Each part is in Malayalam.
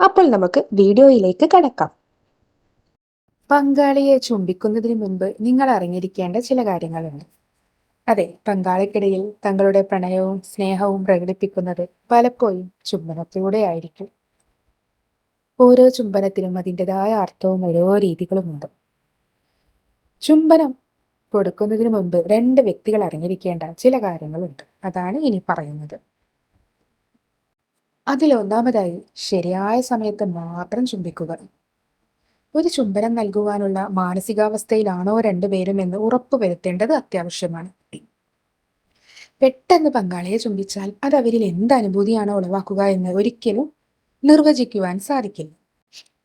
അപ്പോൾ നമുക്ക് വീഡിയോയിലേക്ക് കടക്കാം. പങ്കാളിയെ ചുംബിക്കുന്നതിന് മുമ്പ് നിങ്ങൾ അറിഞ്ഞിരിക്കേണ്ട ചില കാര്യങ്ങളുണ്ട്. അതെ പങ്കാളിക്കിടയിൽ തങ്ങളുടെ പ്രണയവും സ്നേഹവും പ്രകടിപ്പിക്കുന്നത് പലപ്പോഴും ചുംബനത്തിലൂടെ ആയിരിക്കും. ഓരോ ചുംബനത്തിനും അതിന്റെതായ അർത്ഥവും ഓരോ രീതികളുമുണ്ട്. ചുംബനം കൊടുക്കുന്നതിന് മുമ്പ് രണ്ട് വ്യക്തികൾ അറിഞ്ഞിരിക്കേണ്ട ചില കാര്യങ്ങളുണ്ട്. അതാണ് ഇനി പറയുന്നത്. അതിലൊന്നാമതായി ശരിയായ സമയത്ത് മാത്രം ചുംബിക്കുക. ഒരു ചുംബനം നൽകുവാനുള്ള മാനസികാവസ്ഥയിലാണോ രണ്ടുപേരും എന്ന് ഉറപ്പുവരുത്തേണ്ടത് അത്യാവശ്യമാണ്. പെട്ടെന്ന് പങ്കാളിയെ ചുംബിച്ചാൽ അത് അവരിൽ എന്ത് അനുഭൂതിയാണോ ഉളവാക്കുക എന്ന് ഒരിക്കലും നിർവചിക്കുവാൻ സാധിക്കില്ല.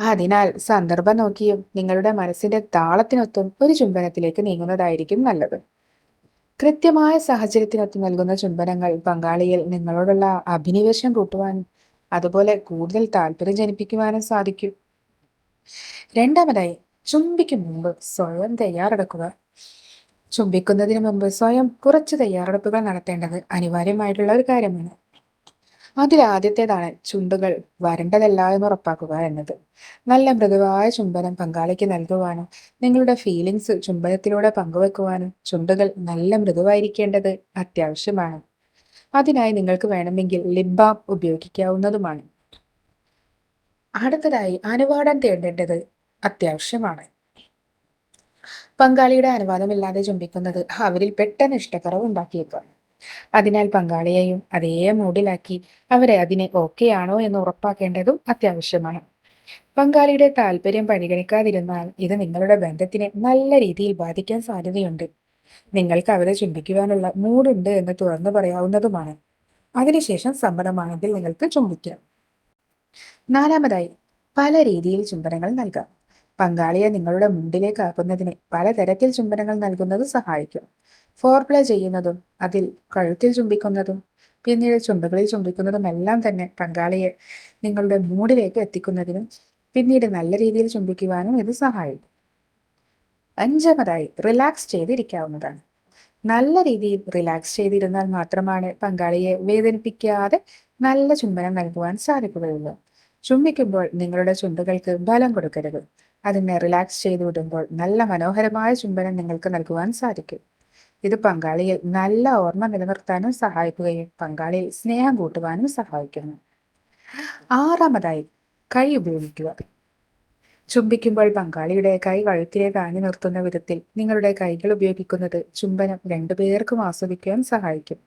അതിനാൽ സന്ദർഭം നോക്കിയും നിങ്ങളുടെ മനസ്സിന്റെ താളത്തിനൊത്തും ഒരു ചുംബനത്തിലേക്ക് നീങ്ങുന്നതായിരിക്കും നല്ലത്. കൃത്യമായ സാഹചര്യത്തിനൊത്ത് നൽകുന്ന ചുംബനങ്ങൾ പങ്കാളിയിൽ നിങ്ങളോടുള്ള അഭിനിവേശം കൂട്ടുവാനും അതുപോലെ കൂടുതൽ താല്പര്യം ജനിപ്പിക്കുവാനും സാധിക്കും. രണ്ടാമതായി ചുംബിക്കും മുമ്പ് സ്വയം തയ്യാറെടുക്കുക. ചുംബിക്കുന്നതിന് മുമ്പ് സ്വയം കുറച്ച് തയ്യാറെടുപ്പുകൾ നടത്തേണ്ടത് അനിവാര്യമായിട്ടുള്ള ഒരു കാര്യമാണ്. അതിൽ ആദ്യത്തേതാണ് ചുണ്ടുകൾ വരണ്ടതല്ല എന്ന് ഉറപ്പാക്കുക എന്നത്. നല്ല മൃദുവായ ചുംബനം പങ്കാളിക്ക് നൽകുവാനും നിങ്ങളുടെ ഫീലിങ്സ് ചുംബനത്തിലൂടെ പങ്കുവെക്കുവാനും ചുണ്ടുകൾ നല്ല മൃദുവായിരിക്കേണ്ടത് അത്യാവശ്യമാണ്. അതിനായി നിങ്ങൾക്ക് വേണമെങ്കിൽ ലിബാം ഉപയോഗിക്കാവുന്നതുമാണ്. അടുത്തതായി അനുവാദം തേടേണ്ടത് അത്യാവശ്യമാണ്. പങ്കാളിയുടെ അനുവാദമില്ലാതെ ചുംബിക്കുന്നത് അവരിൽ പെട്ടെന്ന് ഇഷ്ടക്കുറവ് ഉണ്ടാക്കിയേക്കാം. അതിനാൽ പങ്കാളിയെയും അതേ മൂഡിലാക്കി അവരെ അതിനെ ആണോ എന്ന് ഉറപ്പാക്കേണ്ടതും അത്യാവശ്യമാണ്. പങ്കാളിയുടെ താല്പര്യം പരിഗണിക്കാതിരുന്നാൽ ഇത് നിങ്ങളുടെ ബന്ധത്തിനെ നല്ല രീതിയിൽ ബാധിക്കാൻ സാധ്യതയുണ്ട്. നിങ്ങൾക്ക് അവരെ ചുംബിക്കുവാനുള്ള മൂടുണ്ട് എന്ന് തുറന്നു പറയാവുന്നതുമാണ്. അതിനുശേഷം സമ്മതമാണെങ്കിൽ നിങ്ങൾക്ക് ചുംബിക്കാം. നാലാമതായി പല രീതിയിൽ ചുംബനങ്ങൾ നൽകാം. പങ്കാളിയെ നിങ്ങളുടെ മുണ്ടിലേക്ക് ആക്കുന്നതിന് പലതരത്തിൽ ചുംബനങ്ങൾ നൽകുന്നത് സഹായിക്കും. ഫോർ പ്ലേ ചെയ്യുന്നതും അതിൽ കഴുത്തിൽ ചുംബിക്കുന്നതും പിന്നീട് ചുണ്ടുകളിൽ ചുംബിക്കുന്നതും എല്ലാം തന്നെ പങ്കാളിയെ നിങ്ങളുടെ മൂഡിലേക്ക് എത്തിക്കുന്നതിനും പിന്നീട് നല്ല രീതിയിൽ ചുംബിക്കുവാനും ഇത് സഹായിക്കും. അഞ്ചാമതായി റിലാക്സ് ചെയ്തിരിക്കാവുന്നതാണ്. നല്ല രീതിയിൽ റിലാക്സ് ചെയ്തിരുന്നാൽ മാത്രമാണ് പങ്കാളിയെ വേദനിപ്പിക്കാതെ നല്ല ചുംബനം നൽകുവാൻ സാധിക്കുകയുള്ളൂ. ചുംബിക്കുമ്പോൾ നിങ്ങളുടെ ചുണ്ടുകൾക്ക് ബലം കൊടുക്കരുത്. അതിനെ റിലാക്സ് ചെയ്തു വിടുമ്പോൾ നല്ല മനോഹരമായ ചുംബനം നിങ്ങൾക്ക് നൽകുവാൻ സാധിക്കും. ഇത് പങ്കാളിയിൽ നല്ല ഓർമ്മ നിലനിർത്താനും സഹായിക്കുകയും പങ്കാളിയിൽ സ്നേഹം കൂട്ടുവാനും സഹായിക്കുന്നു. ആറാമതായി കൈ ഉപയോഗിക്കുക. ചുംബിക്കുമ്പോൾ പങ്കാളിയുടെ കൈ കഴുത്തിലേക്ക് ആഞ്ഞു നിർത്തുന്ന വിധത്തിൽ നിങ്ങളുടെ കൈകൾ ഉപയോഗിക്കുന്നത് ചുംബനം രണ്ടുപേർക്കും ആസ്വദിക്കാൻ സഹായിക്കും.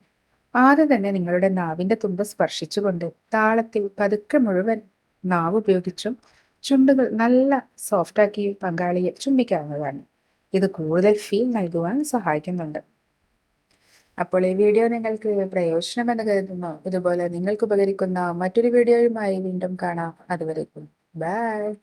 ആദ്യം തന്നെ നിങ്ങളുടെ നാവിന്റെ തുമ്പ സ്പർശിച്ചുകൊണ്ട് താളത്തിൽ പതുക്കെ മുഴുവൻ നാവ് ഉപയോഗിച്ചും ചുണ്ടുകൾ നല്ല സോഫ്റ്റാക്കി പങ്കാളിയെ ചുംബിക്കാവുന്നതാണ്. ഇത് കൂടുതൽ ഫീൽ നൽകുവാൻ സഹായിക്കുന്നുണ്ട്. അപ്പോൾ ഈ വീഡിയോ നിങ്ങൾക്ക് പ്രയോജനമെന്ന് കരുതുന്നു. ഇതുപോലെ നിങ്ങൾക്ക് ഉപകരിക്കുന്ന മറ്റൊരു വീഡിയോയുമായി വീണ്ടും കാണാം. അതുവരേക്കും. ബൈ